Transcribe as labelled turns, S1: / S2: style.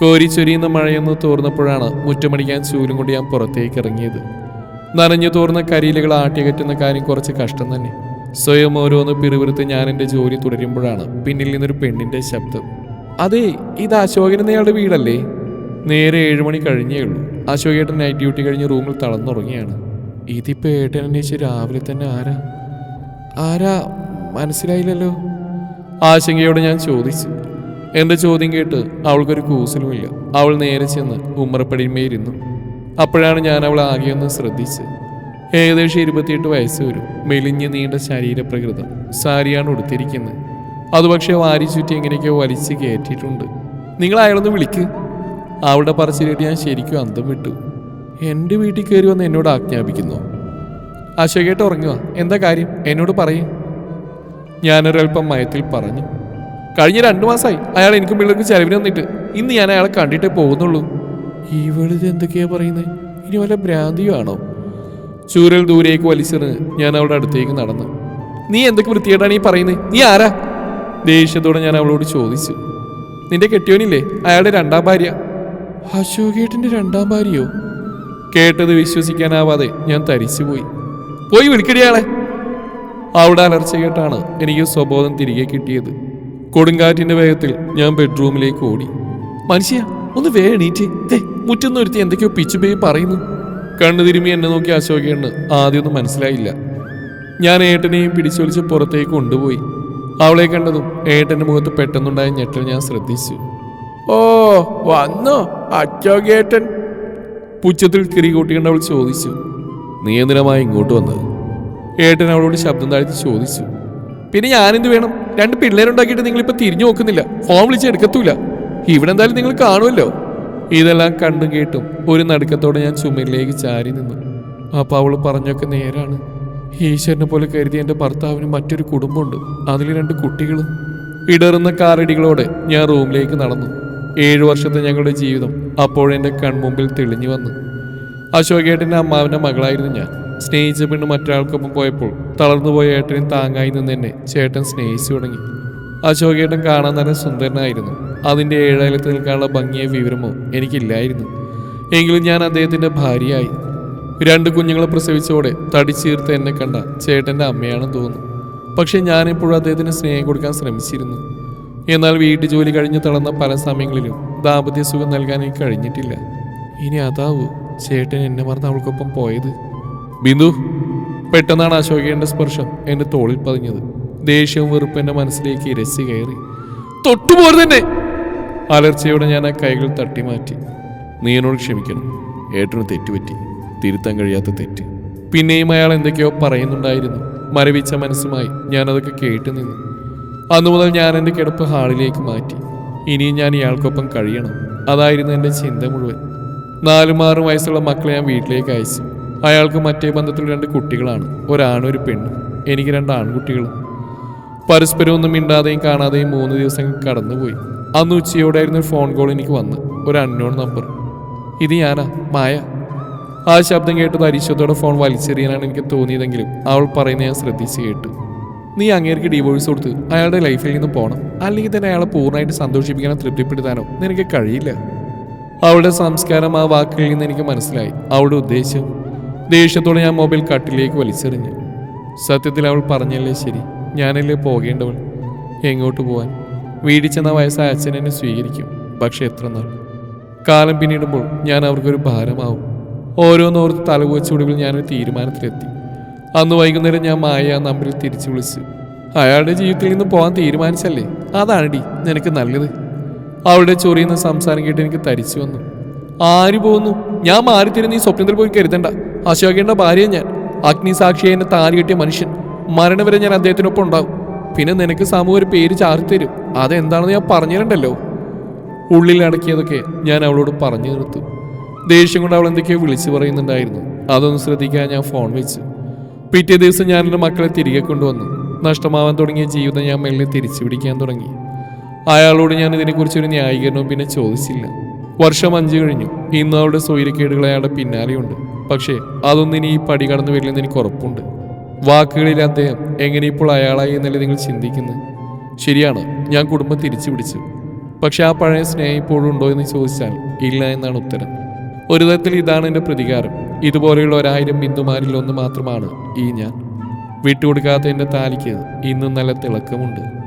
S1: കോരിച്ചൊരിയുന്ന മഴയൊന്ന് തോർന്നപ്പോഴാണ് മുറ്റമടിക്കാൻ ചൂലും കൊണ്ട് ഞാൻ പുറത്തേക്ക് ഇറങ്ങിയത്. നനഞ്ഞു തോർന്ന കരിയിലുകൾ ആട്ടിയകറ്റുന്ന കാര്യം കുറച്ച് കഷ്ടം തന്നെ. സ്വയം ഓരോന്ന് പിറുപിറുത്ത് ഞാൻ എന്റെ ജോലി തുടരുമ്പോഴാണ് പിന്നിൽ നിന്നൊരു പെണ്ണിന്റെ ശബ്ദം. അതെ ഇത് അശോകൻ എന്നയാളുടെ വീടല്ലേ? നേരെ ഏഴുമണി കഴിഞ്ഞേ ഉള്ളൂ. അശോകേട്ടൻ നൈറ്റ് ഡ്യൂട്ടി കഴിഞ്ഞ് റൂമിൽ തളർന്നുറങ്ങിയാണ് ഇതിപ്പോൾ ഏട്ടൻ അന്വേഷിച്ച് രാവിലെ തന്നെ ആരാ? ആരാ? മനസ്സിലായില്ലല്ലോ. ആശങ്കയോട് ഞാൻ ചോദിച്ചു. എന്റെ ചോദ്യം കേട്ട് അവൾക്കൊരു കൂസലുമില്ല. അവൾ നേരെ ചെന്ന് ഉമ്മറപ്പടിമയിരുന്നു അപ്പോഴാണ് ഞാൻ അവൾ ആകെയൊന്ന് ശ്രദ്ധിച്ച് ഏകദേശം ഇരുപത്തിയെട്ട് വയസ്സ് വരും. മെലിഞ്ഞ് നീണ്ട ശരീരപ്രകൃതം സാരിയാണ് ഉടുത്തിരിക്കുന്നത്. അത് പക്ഷേ വാരി ചുറ്റി എങ്ങനെയൊക്കെയോ വലിച്ച് കയറ്റിയിട്ടുണ്ട്. നിങ്ങൾ അയാളൊന്ന് വിളിക്ക്. അവളുടെ പറച്ചിലിട്ട് ഞാൻ ശരിക്കും അന്തം വിട്ടു. എന്റെ വീട്ടിൽ കയറി വന്ന് എന്നോട് ആജ്ഞാപിക്കുന്നു. അശോകേട്ട് ഉറങ്ങുക എന്താ കാര്യം? എന്നോട് പറയും. ഞാനൊരൽപ്പം മയത്തിൽ പറഞ്ഞു. കഴിഞ്ഞ രണ്ടു മാസമായി അയാൾ എനിക്കും പിള്ളേർക്ക് ചെലവിന് വന്നിട്ട്. ഇന്ന് ഞാൻ അയാളെ കണ്ടിട്ടേ പോകുന്നുള്ളൂ. ഇവളിത് എന്തൊക്കെയാ പറയുന്നത് ഇനി വല്ല ഭ്രാന്തിയോ ആണോ? ചൂരൽ ദൂരേക്ക് വലിച്ചെറിഞ്ഞ് ഞാൻ അവളുടെ അടുത്തേക്ക് നടന്നു. നീ എന്തൊക്കെ വൃത്തിയായിട്ടാണ് ഈ പറയുന്നത് നീ ആരാ? ദേഷ്യത്തോടെ ഞാൻ അവളോട് ചോദിച്ചു. നിന്റെ കെട്ടിയോനില്ലേ? അയാളുടെ രണ്ടാം ഭാര്യ. അശോകേട്ടിന്റെ രണ്ടാം ഭാര്യയോ? കേട്ടത് വിശ്വസിക്കാനാവാതെ ഞാൻ തരിച്ചുപോയി. പോയി വിളിക്കടിയാളെ അവിടെ അലർച്ച കേട്ടാണ് എനിക്ക് സ്വബോധം തിരികെ കിട്ടിയത്. കൊടുങ്കാറ്റിന്റെ വേഗത്തിൽ ഞാൻ ബെഡ്റൂമിലേക്ക് ഓടി. മനുഷ്യ ഒന്ന് വേണീറ്റ് ദേ മുറ്റം ഒരുത്തി എന്തൊക്കെയോ പറയുന്നു. കണ്ണു തിരുമി എന്നെ നോക്കി അശോകേണ് ആദ്യമൊന്നും മനസ്സിലായില്ല. ഞാൻ ഏട്ടനെയും പിടിച്ചൊലിച്ച് പുറത്തേക്ക് കൊണ്ടുപോയി. അവളെ കണ്ടതും ഏട്ടന്റെ മുഖത്ത് പെട്ടെന്നുണ്ടായ ഞെട്ടൽ ഞാൻ ശ്രദ്ധിച്ചു. ഓ വന്നോ അച്ചോകേട്ടൻ പുച്ഛത്തിൽ കിറി കൂട്ടിക്കൊണ്ട് അവൾ ചോദിച്ചു നിയന്ത്രമായി ഇങ്ങോട്ട് വന്നത്? ഏട്ടൻ അവളോട് ശബ്ദം താഴ്ത്തി ചോദിച്ചു പിന്നെ ഞാനെന്ത് വേണം? രണ്ട് പിള്ളേരുണ്ടാക്കിയിട്ട് ഇപ്പൊ തിരിഞ്ഞു നോക്കുന്നില്ല. ഫോം വിളിച്ച് എടുക്കത്തൂല. ഇവിടെ എന്തായാലും നിങ്ങൾ കാണുമല്ലോ. ഇതെല്ലാം കണ്ടും കേട്ടും ഒരു നടുക്കത്തോടെ ഞാൻ ചുമരിലേക്ക് ചാരി നിന്നു. അപ്പൊ അവൾ പറഞ്ഞൊക്കെ നേരാണ്. ഈശ്വരനെ പോലെ കരുതി എന്റെ ഭർത്താവിന് മറ്റൊരു കുടുംബമുണ്ട്. അതിൽ രണ്ട് കുട്ടികളും. ഇടറുന്ന കാറടികളോടെ ഞാൻ റൂമിലേക്ക് നടന്നു. ഏഴു വർഷത്തെ ഞങ്ങളുടെ ജീവിതം അപ്പോഴെന്റെ കൺമുമ്പിൽ തെളിഞ്ഞു വന്നു. അശോകേട്ടന്റെ അമ്മാവിന്റെ മകളായിരുന്നു ഞാൻ. സ്നേഹിച്ച പെണ്ണ് മറ്റൊരാൾക്കൊപ്പം പോയപ്പോൾ തളർന്നുപോയ ഏട്ടനെ താങ്ങായി നിന്ന് എന്നെ ചേട്ടൻ സ്നേഹിച്ചു തുടങ്ങി. അശോകേട്ടൻ കാണാൻ തന്നെ സുന്ദരനായിരുന്നു. അതിന്റെ ഏഴായാലത്ത് നിൽക്കാനുള്ള ഭംഗിയ വിവരമോ എനിക്കില്ലായിരുന്നു. എങ്കിലും ഞാൻ അദ്ദേഹത്തിന്റെ ഭാര്യയായി. രണ്ട് കുഞ്ഞുങ്ങളെ പ്രസവിച്ചോടെ തടിച്ചീർത്ത് എന്നെ കണ്ട ചേട്ടന്റെ അമ്മയാണെന്ന് തോന്നുന്നു. പക്ഷെ ഞാനിപ്പോഴും അദ്ദേഹത്തിന് സ്നേഹം കൊടുക്കാൻ ശ്രമിച്ചിരുന്നു. എന്നാൽ വീട്ടു ജോലി കഴിഞ്ഞ് തളർന്ന പല സമയങ്ങളിലും ദാമ്പത്യ സുഖം നൽകാൻ എനിക്ക് കഴിഞ്ഞിട്ടില്ല. ഇനി അതാവൂ ചേട്ടൻ എന്നെ മറന്ന് അവൾക്കൊപ്പം പോയത്. ബിന്ദു പെട്ടെന്നാണ് അശോകയുടെ സ്പർശം എന്റെ തോളിൽ പതിഞ്ഞത്. ദേഷ്യവും വെറുപ്പ് എന്റെ മനസ്സിലേക്ക് ഇരച്ചു കയറി. തൊട്ടുപോലെ തന്നെ അലർച്ചയോടെ ഞാൻ ആ കൈകൾ തട്ടി മാറ്റി. നീ എന്നോട് ക്ഷമിക്കണം. ഏട്ടന് തെറ്റുപറ്റി. തിരുത്താൻ കഴിയാത്ത തെറ്റ്. പിന്നെയും അയാൾ എന്തൊക്കെയോ പറയുന്നുണ്ടായിരുന്നു. മരവിച്ച മനസ്സുമായി ഞാനതൊക്കെ കേട്ടു നിന്നു. അന്നു മുതൽ ഞാൻ എന്റെ കിടപ്പ് ഹാളിലേക്ക് മാറ്റി. ഇനിയും ഞാൻ ഇയാൾക്കൊപ്പം കഴിയണം. അതായിരുന്നു എന്റെ ചിന്ത മുഴുവൻ. നാലും ആറും വയസ്സുള്ള മക്കളെ ഞാൻ വീട്ടിലേക്ക് അയച്ചു. അയാൾക്ക് മറ്റേ ബന്ധത്തിൽ രണ്ട് കുട്ടികളാണ്. ഒരാണും ഒരു പെണ്ണും. എനിക്ക് രണ്ട് ആൺകുട്ടികളും. പരസ്പരം ഒന്നും മിണ്ടാതെയും കാണാതെയും മൂന്ന് ദിവസം കടന്നുപോയി. അന്ന് ഉച്ചയോടായിരുന്നു ഫോൺ കോൾ എനിക്ക് വന്ന്. ഒരു അൺനോൺ നമ്പർ ഇത് ഞാനാ മായ. ആ ശബ്ദം കേട്ടത് അരിശത്തോടെ ഫോൺ വലിച്ചെറിയാനാണ് എനിക്ക് തോന്നിയതെങ്കിലും അവൾ പറയുന്നത് ഞാൻ ശ്രദ്ധിച്ച് കേട്ടു. നീ അങ്ങേർക്ക് ഡിവോഴ്സ് കൊടുത്ത് അയാളുടെ ലൈഫിൽ നിന്ന് പോകണം അല്ലെങ്കിൽ തന്നെ അയാളെ പൂർണമായിട്ട് സന്തോഷിപ്പിക്കാനോ തൃപ്തിപ്പെടുത്താനോ നിനക്ക് കഴിയില്ല. അവളുടെ സംസ്കാരം ആ വാക്കുകളിൽ നിന്ന് എനിക്ക് മനസ്സിലായി. അവളുടെ ഉദ്ദേശം ദേഷ്യത്തോടെ ഞാൻ മൊബൈൽ കട്ടിലേക്ക് വലിച്ചെറിഞ്ഞു. സത്യത്തിൽ അവൾ പറഞ്ഞല്ലേ ശരി ഞാനല്ലേ പോകേണ്ടവൾ? എങ്ങോട്ട് പോവാൻ? വീടിച്ചെന്ന ചെന്ന വയസ്സായ അച്ഛൻ എന്നെ സ്വീകരിക്കും പക്ഷെ എത്ര നാൾ? കാലം പിന്നിടുമ്പോൾ ഞാൻ അവർക്കൊരു ഭാരമാവും. ഓരോന്നോർത്ത് തലകുവച്ചുടിവിൽ ഞാനൊരു തീരുമാനത്തിലെത്തി. അന്ന് വൈകുന്നേരം ഞാൻ മായ ആ നമ്പറിൽ തിരിച്ചു വിളിച്ച് അയാളുടെ ജീവിതത്തിൽ നിന്ന് പോകാൻ തീരുമാനിച്ചല്ലേ? അതാണടി നിനക്ക് നല്ലത്. അവളുടെ ചൊറിയുന്ന സംസാരം കേട്ട് എനിക്ക് തരിച്ചു വന്നു. ആര് പോകുന്നു? ഞാൻ മാറി തരുന്ന ഈ സ്വപ്നത്തിൽ പോയി കരുതണ്ട. അശോകേണ്ട ഭാര്യ ഞാൻ. അഗ്നിസാക്ഷിയെ എന്നെ താരി കെട്ടിയ മനുഷ്യൻ. മരണം വരെ ഞാൻ അദ്ദേഹത്തിനൊപ്പം ഉണ്ടാവും. പിന്നെ നിനക്ക് സമൂഹം ഒരു പേര് ചാർത്തരും അതെന്താണെന്ന് ഞാൻ പറഞ്ഞിട്ടുണ്ടല്ലോ ഉള്ളിൽ അടക്കിയതൊക്കെ ഞാൻ അവളോട് പറഞ്ഞു നിർത്തു ദേഷ്യം കൊണ്ട് അവൾ എന്തൊക്കെയോ വിളിച്ചു പറയുന്നുണ്ടായിരുന്നു. അതൊന്നും ശ്രദ്ധിക്കാൻ ഞാൻ ഫോൺ വെച്ചു. പിറ്റേ ദിവസം ഞാൻ എന്റെ മക്കളെ തിരികെ കൊണ്ടുവന്നു. നഷ്ടമാവാൻ തുടങ്ങിയ ജീവിതം ഞാൻ മെല്ലെ തിരിച്ചു പിടിക്കാൻ തുടങ്ങി. അയാളോട് ഞാൻ ഇതിനെക്കുറിച്ചൊരു ന്യായീകരണവും പിന്നെ ചോദിച്ചില്ല. വർഷം അഞ്ചു കഴിഞ്ഞു. ഇന്ന് അവളുടെ സ്വൈരക്കേടുകൾ അയാളുടെ പിന്നാലെയുണ്ട്. പക്ഷേ അതൊന്നും ഇനി ഈ പടി കടന്നു വരില്ലെന്ന് എനിക്ക് ഉറപ്പുണ്ട്. വാക്കുകളിൽ അദ്ദേഹം എങ്ങനെ ഇപ്പോൾ അയാളായി എന്നല്ലേ നിങ്ങൾ ചിന്തിക്കുന്നത്? ശരിയാണ് ഞാൻ കുടുംബം തിരിച്ചു പിടിച്ചു. പക്ഷെ ആ പഴയ സ്നേഹം ഇപ്പോഴും ഉണ്ടോ എന്ന് ചോദിച്ചാൽ ഇല്ല എന്നാണ് ഉത്തരം. ഒരു തരത്തിൽ ഇതാണ് എന്റെ പ്രതികാരം. ഇതുപോലെയുള്ള ഒരായിരം ബിന്ദുമാരിൽ ഒന്ന് മാത്രമാണ് ഈ ഞാൻ. വിട്ടുകൊടുക്കാത്ത എന്റെ താലിക്ക് ഇന്നും നല്ല തിളക്കമുണ്ട്.